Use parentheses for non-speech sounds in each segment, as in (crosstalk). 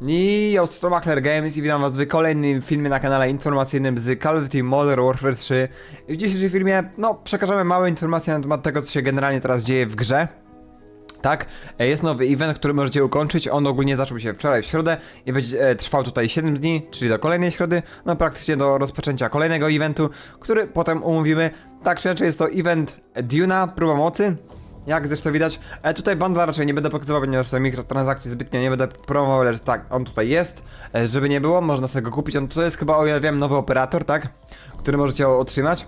I Ostro Machler Games i witam was w kolejnym filmie na kanale informacyjnym z Call of Duty Modern Warfare 3. I w dzisiejszym filmie, no, przekażemy małe informacje na temat tego, co się generalnie teraz dzieje w grze. Tak, e, jest nowy event, który możecie ukończyć. On ogólnie zaczął się wczoraj w środę i będzie e, trwał tutaj 7 dni, czyli do kolejnej środy, no praktycznie do rozpoczęcia kolejnego eventu, który potem umówimy. Tak czy inaczej jest to event Duna, próba mocy. Jak zresztą widać, e, tutaj bundla raczej nie będę pokazywał, ponieważ tutaj mikrotransakcji zbytnio nie będę promował, ale tak, on tutaj jest, e, żeby nie było, można sobie go kupić, on to jest chyba, o ile wiem, nowy operator, tak, który możecie otrzymać.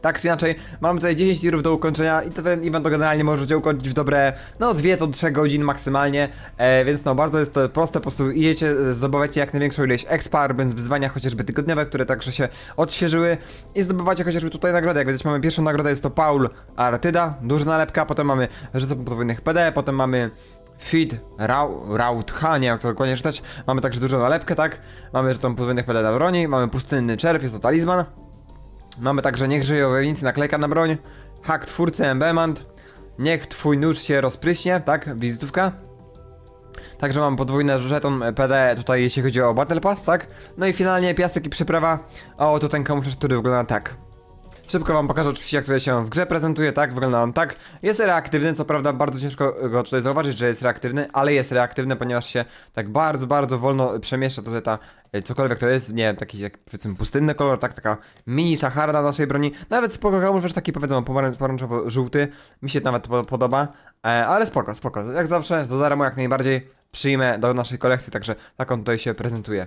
Tak czy inaczej, mamy tutaj 10 tirów do ukończenia i to ten event to generalnie możecie ukończyć w dobre, no 2 do 3 godzin maksymalnie, e, więc no bardzo jest to proste, po prostu idziecie, e, zdobywacie jak największą ilość expa, robiąc wyzwania chociażby tygodniowe, które także się odświeżyły i zdobywacie chociażby tutaj nagrodę, jak widzicie mamy pierwszą nagrodę, jest to Paul Artyda, duża nalepka, potem mamy żeton podwójnych PD, potem mamy Feed Rau, Rautha, nie jak to dokładnie czytać, mamy także dużą nalepkę, tak, mamy żeton podwójnych PD na broni, mamy pustynny czerw, jest to talizman, Mamy także Niech żyje wojownicy, naklejka na broń, hak twórcy emblement, niech twój nóż się rozpryśnie, tak, wizytówka. Także mam podwójne żeton PD tutaj jeśli chodzi o Battle Pass, tak? No i finalnie piasek i przyprawa, o to ten kamuflaż, który wygląda tak. Szybko wam pokażę oczywiście jak tutaj się w grze prezentuje, tak, wygląda on tak. Jest reaktywny, co prawda bardzo ciężko go tutaj zauważyć, że jest reaktywny, ale jest reaktywny, ponieważ się tak bardzo, bardzo wolno przemieszcza tutaj ta, e, cokolwiek to jest, nie wiem, taki jak powiedzmy pustynny kolor, tak, taka mini Sahara na naszej broni. Nawet spoko kamuflaż taki powiedzmy pomarań- pomarańczowo-żółty, mi się nawet po- podoba, e, ale spoko, spoko. Jak zawsze, za darmo jak najbardziej przyjmę do naszej kolekcji, także tak on tutaj się prezentuje.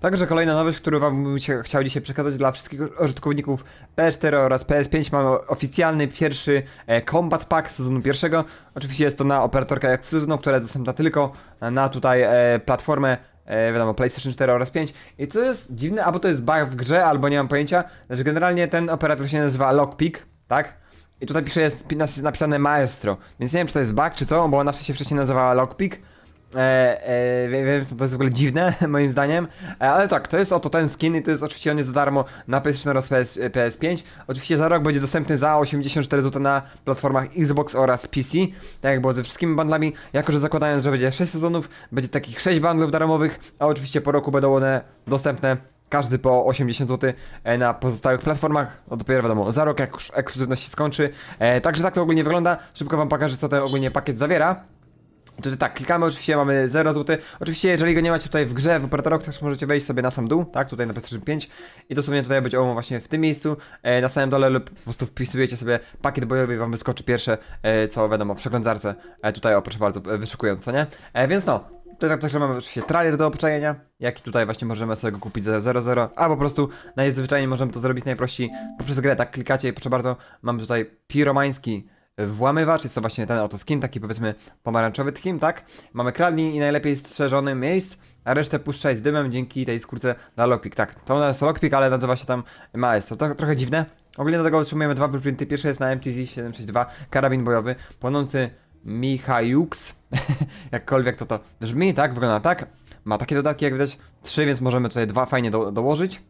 Także kolejna nowość, którą wam się chciał dzisiaj przekazać dla wszystkich użytkowników PS4 oraz PS5 mamy oficjalny pierwszy e, Combat Pack sezonu pierwszego. Oczywiście jest to na operatorkę ekskluzywną, która jest dostępna tylko na tutaj e, platformę e, wiadomo, PlayStation 4 oraz 5. I co jest dziwne, albo to jest bug w grze, albo nie mam pojęcia, znaczy generalnie ten operator się nazywa Lockpick, tak? I tutaj pisze, jest napisane Maestro, więc nie wiem czy to jest bug czy co, bo ona się wcześniej nazywała Lockpick. E, e, wie- więc to jest w ogóle dziwne, (laughs) moim zdaniem. E, ale tak, to jest oto ten skin i to jest oczywiście on jest za darmo na PlayStation oraz PS, PS5. Oczywiście za rok będzie dostępny za 84 zł na platformach Xbox oraz PC. Tak jak było ze wszystkimi bundlami. Jako, że zakładając, że będzie 6 sezonów, będzie takich 6 bundlów darmowych, a oczywiście po roku będą one dostępne każdy po 80 zł e, na pozostałych platformach. No dopiero wiadomo, za rok jak już ekskluzywność się skończy. E, także tak to ogólnie wygląda. Szybko wam pokażę, co ten ogólnie pakiet zawiera. Tutaj tak, klikamy oczywiście, mamy 0 zł. Oczywiście, jeżeli go nie macie tutaj w grze, w operatorach, to możecie wejść sobie na sam dół, tak, tutaj na PlayStation 5 i dosłownie tutaj będzie on właśnie w tym miejscu, e, na samym dole lub po prostu wpisujecie sobie pakiet bojowy i wam wyskoczy pierwsze, e, co wiadomo, w przeglądarce, e, tutaj o proszę bardzo, wyszukując, co nie? E, więc no, tutaj tak także mamy oczywiście trailer do obczajenia, jak i tutaj właśnie możemy sobie go kupić za 0,0, a po prostu najzwyczajniej możemy to zrobić najprościej poprzez grę, tak? Klikacie i proszę bardzo, mamy tutaj piromański włamywacz, jest to właśnie ten oto skin, taki powiedzmy pomarańczowy tchim, tak? Mamy kradnij i najlepiej strzeżony miejsc, a resztę puszczaj z dymem dzięki tej skórce na lockpick, tak. To jest lockpick, ale nazywa się tam maestro, to trochę dziwne. Ogólnie do tego otrzymujemy dwa blueprinty, pierwszy jest na MTZ-762, karabin bojowy, płonący Michajux, (laughs) jakkolwiek to to brzmi, tak? Wygląda tak. Ma takie dodatki, jak widać, trzy, więc możemy tutaj dwa fajnie do, dołożyć.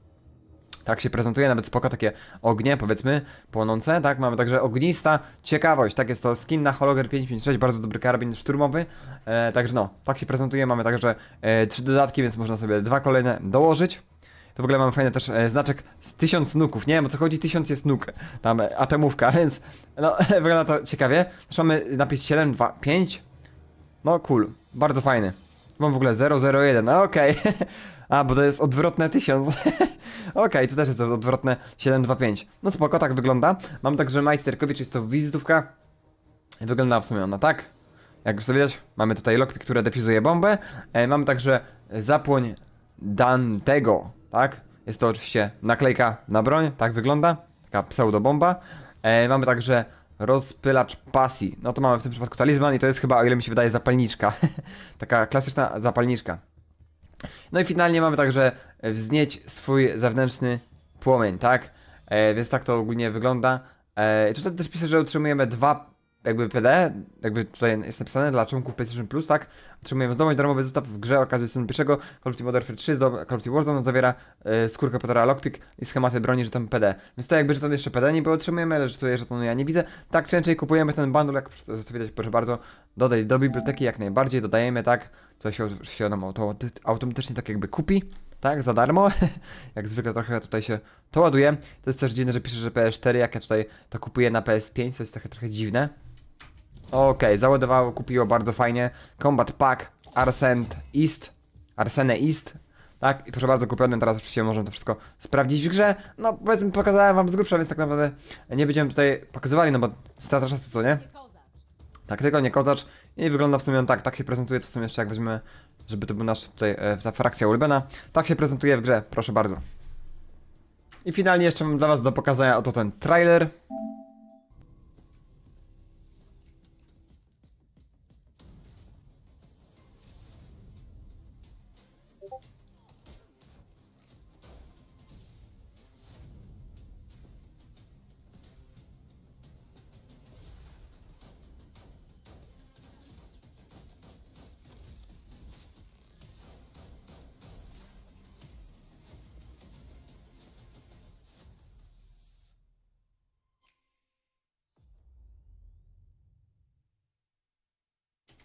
Tak się prezentuje, nawet spoko takie ognie, powiedzmy, płonące, tak? Mamy także ognista ciekawość, tak jest to skin na Hologer 556, bardzo dobry karabin szturmowy, e, także no, tak się prezentuje, mamy także e, trzy dodatki, więc można sobie dwa kolejne dołożyć. To w ogóle mamy fajny też e, znaczek z tysiąc nuków, nie wiem o co chodzi, tysiąc jest nuk, tam e, atomówka, (laughs) więc no, (laughs) wygląda to ciekawie. Też mamy napis 725, no cool, bardzo fajny. Mam w ogóle 001, no okej. (laughs) A, bo to jest odwrotne 1000. (laughs) okej, tu też jest odwrotne 725. No spoko, tak wygląda. Mam także Majsterkowicz, jest to wizytówka. Wygląda w sumie ona tak. Jak już widać, mamy tutaj lockpick, który defizuje bombę. E, mamy także zapłoń Dantego, tak? Jest to oczywiście naklejka na broń, tak wygląda. Taka pseudobomba. E, mamy także rozpylacz pasji. No to mamy w tym przypadku talizman i to jest chyba, o ile mi się wydaje, zapalniczka. (laughs) Taka klasyczna zapalniczka. No i finalnie mamy także wznieć swój zewnętrzny płomień, tak? E, więc tak to ogólnie wygląda. E, tutaj też pisze, że otrzymujemy dwa jakby PD, jakby tutaj jest napisane dla członków PlayStation Plus, tak? Otrzymujemy zdobądź darmowy zestaw w grze okazji sezonu pierwszego Call of Duty Modern Warfare 3, zdo- Call of Duty Warzone zawiera e, skórkę Pottera Lockpick i schematy broni, że tam PD. Więc to jakby żeton jeszcze PD niby otrzymujemy, ale że tutaj żetonu ja nie widzę. Tak czy inaczej kupujemy ten bundle, jak to widać proszę bardzo, dodaj do biblioteki jak najbardziej, dodajemy, tak? To się, się nam auto, automatycznie tak jakby kupi, tak? Za darmo. (laughs) jak zwykle trochę tutaj się to ładuje. To jest też dziwne, że pisze, że PS4, jak ja tutaj to kupuję na PS5, to jest trochę, trochę dziwne. Okej, załadowało, kupiło bardzo fajnie. Combat Pack, Arsent East, Arsene East. Tak, i proszę bardzo, kupione, teraz oczywiście możemy to wszystko sprawdzić w grze. No, powiedzmy, pokazałem wam z grubsza, więc tak naprawdę nie będziemy tutaj pokazywali, no bo strata czasu, co nie? Tak, tylko nie kozacz. I wygląda w sumie on tak, tak się prezentuje, to w sumie jeszcze jak weźmiemy, żeby to był nasz tutaj, e, ta frakcja ulubiona. Tak się prezentuje w grze, proszę bardzo. I finalnie jeszcze mam dla was do pokazania oto ten trailer.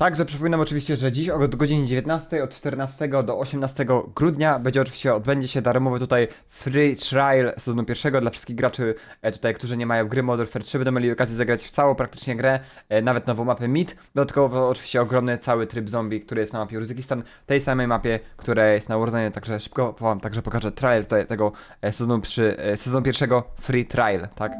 Także przypominam oczywiście, że dziś od godziny 19 od 14 do 18 grudnia będzie oczywiście odbędzie się darmowy tutaj free trial sezonu pierwszego dla wszystkich graczy e, tutaj, którzy nie mają gry Modern Warfare 3 będą mieli okazję zagrać w całą praktycznie grę, e, nawet nową mapę MID. Dodatkowo oczywiście ogromny cały tryb zombie, który jest na mapie Uzbekistan, tej samej mapie, która jest na Warzone, także szybko wam także pokażę trial tutaj tego e, sezonu przy sezonu pierwszego free trial, tak?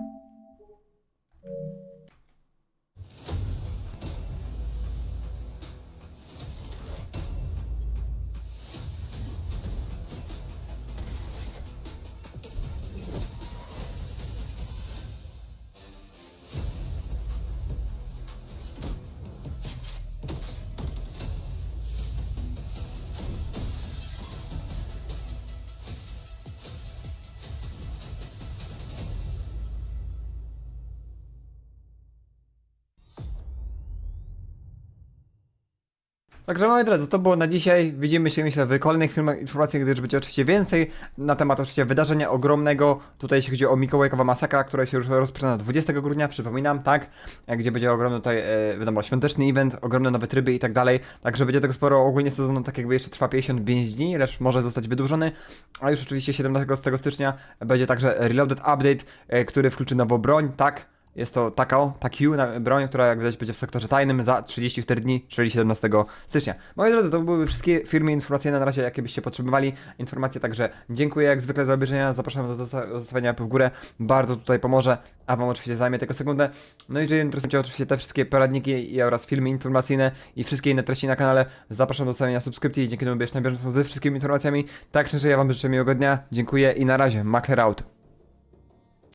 Także moi drodzy, to było na dzisiaj. Widzimy się myślę w kolejnych filmach, informacjach, gdyż będzie oczywiście więcej na temat oczywiście wydarzenia ogromnego. Tutaj jeśli chodzi o Mikołajkowa Masakra, która się już rozpoczyna 20 grudnia, przypominam, tak? E, Gdzie będzie ogromny tutaj, e, wiadomo, świąteczny event, ogromne nowe tryby i tak dalej. Także będzie tego sporo. Ogólnie sezon tak jakby jeszcze trwa 55 dni, lecz może zostać wydłużony. A już oczywiście 17 stycznia będzie także Reloaded Update, e, który wkluczy nową broń, tak? Jest to Takao, Takiu, na- broń, która jak widać będzie w sektorze tajnym za 34 dni, czyli 17 stycznia. Moi drodzy, to były wszystkie firmy informacyjne na razie, jakie byście potrzebowali. Informacje także dziękuję jak zwykle za obejrzenia, zapraszam do zosta- do zostawienia łapy w górę, bardzo tutaj pomoże, a wam oczywiście zajmie tylko sekundę. No i jeżeli interesują cię oczywiście te wszystkie poradniki oraz filmy informacyjne i wszystkie inne treści na kanale, zapraszam do zostawienia subskrypcji, dzięki temu będziesz na bieżąco ze wszystkimi informacjami. Tak szczerze, ja wam życzę miłego dnia, dziękuję i na razie, Makler out.